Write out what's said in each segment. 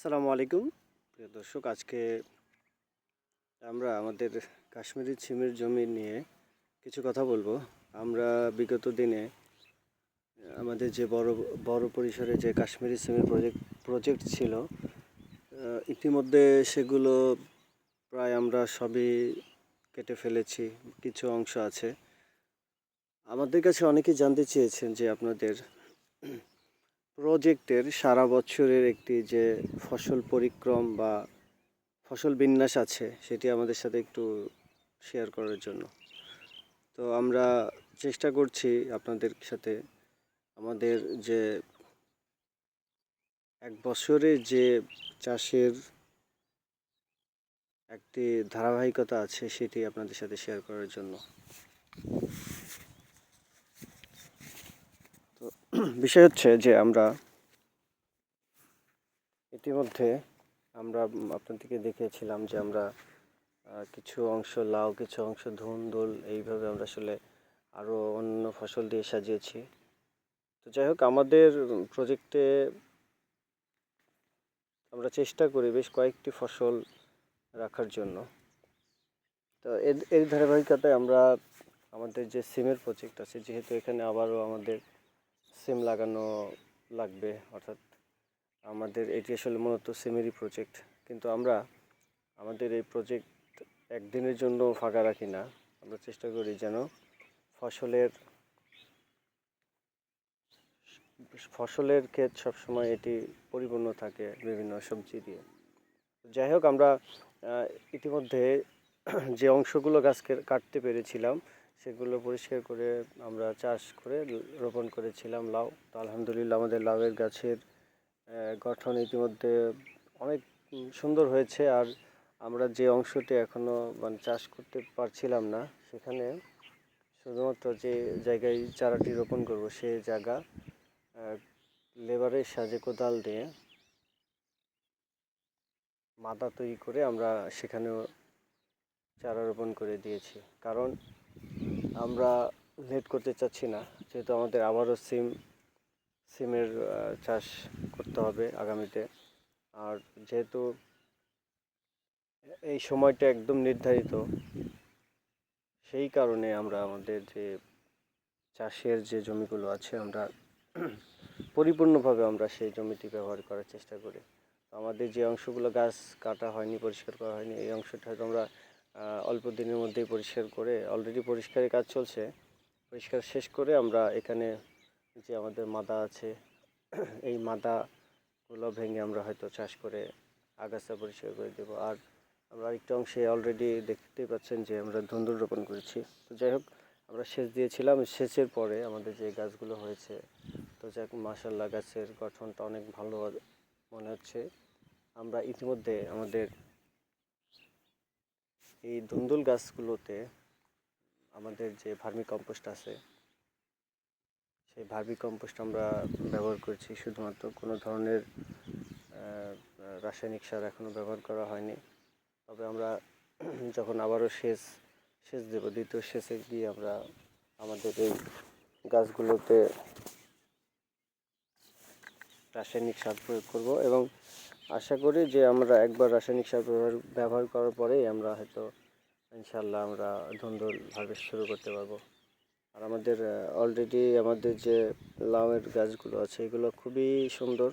আসসালামু আলাইকুম। প্রিয় দর্শক, আজকে আমরা আমাদের কাশ্মীরি ছিমের জমি নিয়ে কিছু কথা বলব। আমরা বিগত দিনে, আমাদের যে বড় বড় পরিসরে যে কাশ্মীরি সিমের প্রজেক্ট প্রজেক্ট ছিল ইতিমধ্যে সেগুলো প্রায় আমরা সবই কেটে ফেলেছি, কিছু অংশ আছে। আমাদের কাছে অনেকেই জানতে চেয়েছেন যে আপনাদের প্রজেক্টের সারা বছরের একটি যে ফসল পরিক্রম বা ফসল বিন্যাস আছে, সেটি আমাদের সাথে একটু শেয়ার করার জন্য। তো আমরা চেষ্টা করছি আপনাদের সাথে আমাদের যে এক বছরে যে চাষের একটি ধারাবাহিকতা আছে, সেটি আপনাদের সাথে শেয়ার করার জন্য তো বিষয় হচ্ছে যে আমরা ইতিমধ্যে আমরা আপনাদেরকে দেখিয়েছিলাম যে আমরা কিছু অংশ লাউ, কিছু অংশ ধুন ধুন্দুল এইভাবে আমরা আসলে আরও অন্য ফসল দিয়ে সাজিয়েছি। তো যাই হোক, আমাদের প্রজেক্টে আমরা চেষ্টা করি বেশ কয়েকটি ফসল রাখার জন্য। তো এর এর ধারাবাহিকতায় আমরা আমাদের যে সিমের প্রজেক্ট আছে, যেহেতু এখানে আবারও আমাদের সিম লাগানো লাগবে, অর্থাৎ আমাদের এটি আসলে মূলত সিমেরই প্রজেক্ট কিন্তু আমরা আমাদের এই প্রজেক্ট একদিনের জন্য ফাঁকা রাখি না। আমরা চেষ্টা করি যেন ফসলের ফসলের ক্ষেত সবসময় এটি পরিপূর্ণ থাকে বিভিন্ন সবজি দিয়ে। যাই হোক, আমরা ইতিমধ্যে যে অংশগুলো গাছকে কাটতে পেরেছিলাম সেগুলো পরিষ্কার করে আমরা চাষ করে রোপণ করেছিলাম লাউ। তো আলহামদুলিল্লাহ আমাদের লাউয়ের গাছের গঠন ইতিমধ্যে অনেক সুন্দর হয়েছে। আর আমরা যে অংশটি এখনও মানে চাষ করতে পারছিলাম না, সেখানে শুধুমাত্র যে জায়গায় চারাটি রোপণ করব সে জায়গা লেবারের সাহায্যে কোদাল দিয়ে মাদা তৈরি করে আমরা সেখানেও চারা রোপণ করে দিয়েছি। কারণ আমরা লেট করতে চাচ্ছি না। যেহেতু আমাদের আবারও সিম সিমের চাষ করতে হবে আগামীতে। আর যেহেতু এই সময়টা একদম নির্ধারিত, সেই কারণে আমরা আমাদের যে চাষের যে জমিগুলো আছে আমরা পরিপূর্ণভাবে আমরা সেই জমিটি ব্যবহার করার চেষ্টা করি। আমাদের যে অংশগুলো গাছ কাটা হয়নি, পরিষ্কার করা হয়নি, এই অংশটা হয়তো আমরা অল্প দিনের মধ্যেই পরিষ্কার করে অলরেডি পরিষ্কারের কাজ চলছে। পরিষ্কার শেষ করে আমরা এখানে যে আমাদের মাদা আছে, এই মাদাগুলো ভেঙে আমরা হয়তো চাষ করে আগাছা পরিষ্কার করে দেবো। আর আমরা আরেকটা অংশে অলরেডি দেখতেই পাচ্ছেন যে আমরা ধুন্দুল রোপণ করেছি। তো যাই হোক, আমরা সেচ দিয়েছিলাম। সেচের পরে আমাদের যে গাছগুলো হয়েছে, তো যাক মাসাল্লাহ গাছের গঠনটা অনেক ভালো মনে হচ্ছে। আমরা ইতিমধ্যে আমাদের এই ধুন্দুল গাছগুলোতে আমাদের যে ভার্মি কম্পোস্ট আছে, সেই ভার্মি কম্পোস্ট আমরা ব্যবহার করছি। শুধুমাত্র কোনো ধরনের রাসায়নিক সার এখনও ব্যবহার করা হয়নি। তবে আমরা যখন আবারও সেচ সেচ দেব, দ্বিতীয় সেচে গিয়ে আমরা আমাদের এই গাছগুলোতে রাসায়নিক সার প্রয়োগ করব এবং আশা করি যে আমরা একবার রাসায়নিক সার ব্যবহার ব্যবহার করার পরেই আমরা হয়তো ইনশাল্লাহ আমরা ধুন্দুল হারভেস্ট শুরু করতে পারব। আর আমাদের অলরেডি আমাদের যে লাউয়ের গাছগুলো আছে, এগুলো খুবই সুন্দর,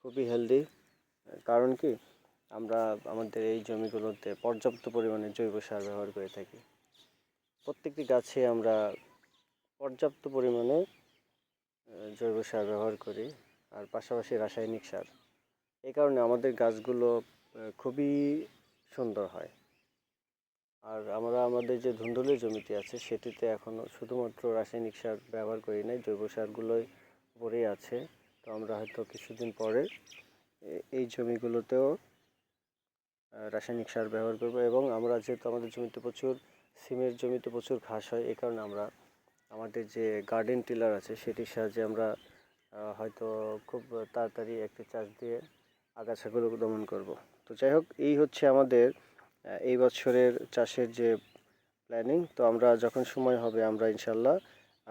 খুবই হেলদি কারণ কি? আমরা আমাদের এই জমিগুলোতে পর্যাপ্ত পরিমাণে জৈব সার ব্যবহার করে থাকি। প্রত্যেকটি গাছে আমরা পর্যাপ্ত পরিমাণে জৈব সার ব্যবহার করি, আর পাশাপাশি রাসায়নিক সার। এই কারণে আমাদের গাছগুলো খুবই সুন্দর হয়। আর আমরা আমাদের যে ধুন্দুলের জমিটি আছে, সেটিতে এখনও শুধুমাত্র রাসায়নিক সার ব্যবহার করি নাই, জৈব সারগুলোই পরেই আছে। তো আমরা হয়তো কিছুদিন পরে এই জমিগুলোতেও রাসায়নিক সার ব্যবহার করব এবং আমরা যেহেতু আমাদের জমিতে প্রচুর, সিমের জমিতে প্রচুর ঘাস হয়, এই কারণে আমরা আমাদের যে গার্ডেন টিলার আছে, সেটির সাহায্যে আমরা হয়তো খুব তাড়াতাড়ি একটি চাষ দিয়ে আগাছাগুলো দমন করব। তো যাই হোক এই হচ্ছে আমাদের এই বছরের চাষের যে প্ল্যানিং তো আমরা যখন সময় হবে, আমরা ইনশাল্লাহ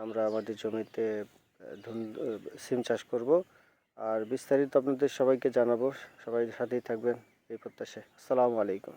আমরা আমাদের জমিতে ধুন সিম চাষ করব। আর বিস্তারিত আপনাদের সবাইকে জানাব। সবাই সাথেই থাকবেন এই প্রত্যাশায়। আসসালামু আলাইকুম।